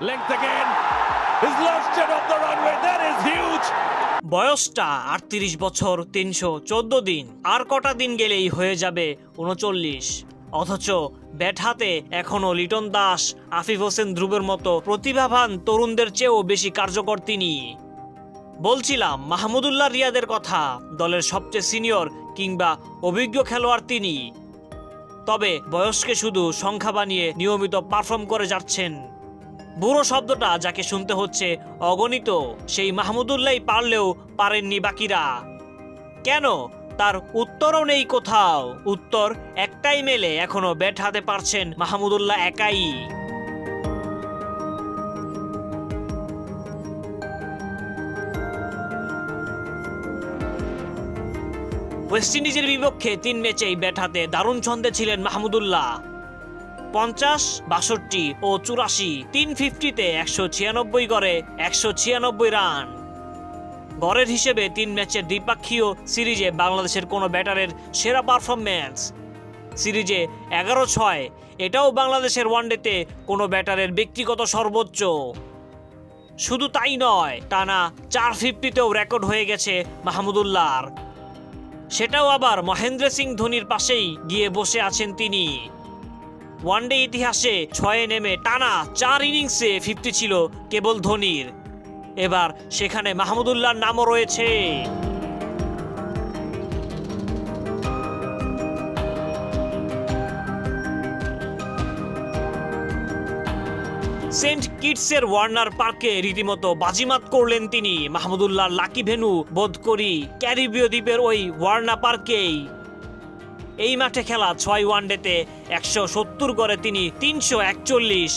Length again. He's lost it off the runway. That is huge. বয়সটা আটত্রিশ বছর তিনশো চোদ্দ দিন আর কটা দিন গেলেই হয়ে যাবে উনচল্লিশ অথচ ব্যাট হাতে এখনও লিটন দাস, আফিফ হোসেন ধ্রুবের মতো প্রতিভাবান তরুণদের চেয়েও বেশি কার্যকর তিনি বলছিলাম, মাহমুদুল্লাহ রিয়াদের কথা, দলের সবচেয়ে সিনিয়র কিংবা অভিজ্ঞ খেলোয়াড় তিনি তবে বয়সকে শুধু সংখ্যা বানিয়ে নিয়মিত পারফর্ম করে যাচ্ছেন বুড়ো শব্দটা যাকে শুনতে হচ্ছে অগণিত, সেই মাহমুদুল্লাহ পারলেও পারেননি বাকিরা। কেন? তার উত্তরও নেই কোথাও। উত্তর একটাই মেলে, এখনও ব্যাট হাতে পারছেন মাহমুদুল্লাহ একাই। ওয়েস্ট ইন্ডিজের বিপক্ষে তিন ম্যাচেই ব্যাট হাতে দারুণ ছন্দে ছিলেন মাহমুদুল্লাহ। পঞ্চাশ, বাষট্টি ও চুরাশি। তিন ফিফটিতে একশো ছিয়ানব্বই গড়ে একশো ছিয়ানব্বই রান। গড়ের হিসেবে তিন ম্যাচের দ্বিপাক্ষীয় সিরিজে বাংলাদেশের কোনো ব্যাটারের সেরা পারফরম্যান্স। সিরিজে এগারো ছয়, এটাও বাংলাদেশের ওয়ানডেতে কোনো ব্যাটারের ব্যক্তিগত সর্বোচ্চ। শুধু তাই নয়, টানা চার ফিফটিতেও রেকর্ড হয়ে গেছে মাহমুদুল্লাহর। সেটাও আবার মহেন্দ্র সিং ধোনির পাশেই গিয়ে বসে আছেন তিনি। ওয়ানডে ইতিহাসে ছয়ে নেমে টানা চার ইনিংসে ফিফটি ছিল কেবল ধোনির। এবার সেখানে মাহমুদুল্লাহর নামও রয়েছে। সেন্ট কিটসের ওয়ার্নার পার্কে রীতিমতো বাজিমাত করলেন তিনি মাহমুদুল্লাহ লাকি ভেনু বোধ করি ক্যারিবীয় দ্বীপের ওই ওয়ার্না পার্কেই। এই মাঠে খেলা ছয় ওয়ানডেতে একশো সত্তর গড়ে তিনি তিনশো একচল্লিশ।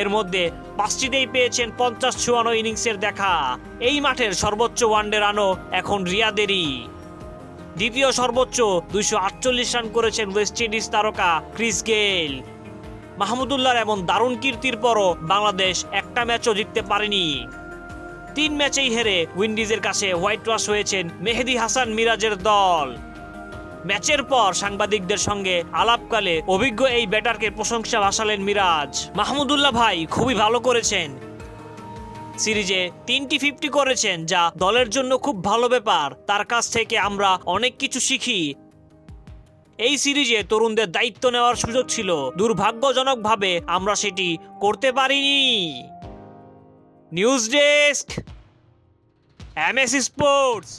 এর মধ্যে পাঁচটিতেই পেয়েছেন পঞ্চাশ চুয়ান্ন ইনিংসের দেখা। এই মাঠের সর্বোচ্চ ওয়ানডে রানও এখন রিয়াদেরই। দ্বিতীয় সর্বোচ্চ দুইশো আটচল্লিশ রান করেছেন ওয়েস্ট ইন্ডিজ তারকা ক্রিস গেইল। মাহমুদুল্লাহর এমন দারুণ কীর্তির পরও বাংলাদেশ একটা ম্যাচও জিততে পারেনি। তিন ম্যাচেই হেরে উইন্ডিজের কাছে হোয়াইট ওয়াশ হয়েছেন মেহেদি হাসান মিরাজের দল। ম্যাচের পর সাংবাদিকদের সঙ্গে আলাপকালে অভিজ্ঞ এই ব্যাটারকে প্রশংসা ভাসালেন মিরাজ। মাহমুদুল্লাহ ভাই খুবই ভালো করেছেন। সিরিজে তিনটি ফিফটি করেছেন, যা দলের জন্য খুব ভালো ব্যাপার। তার কাছ থেকে আমরা অনেক কিছু শিখি। এই সিরিজে তরুণদের দায়িত্ব নেওয়ার সুযোগ ছিল। দুর্ভাগ্যজনকভাবে আমরা সেটি করতে পারিনি। News desk, MS sports.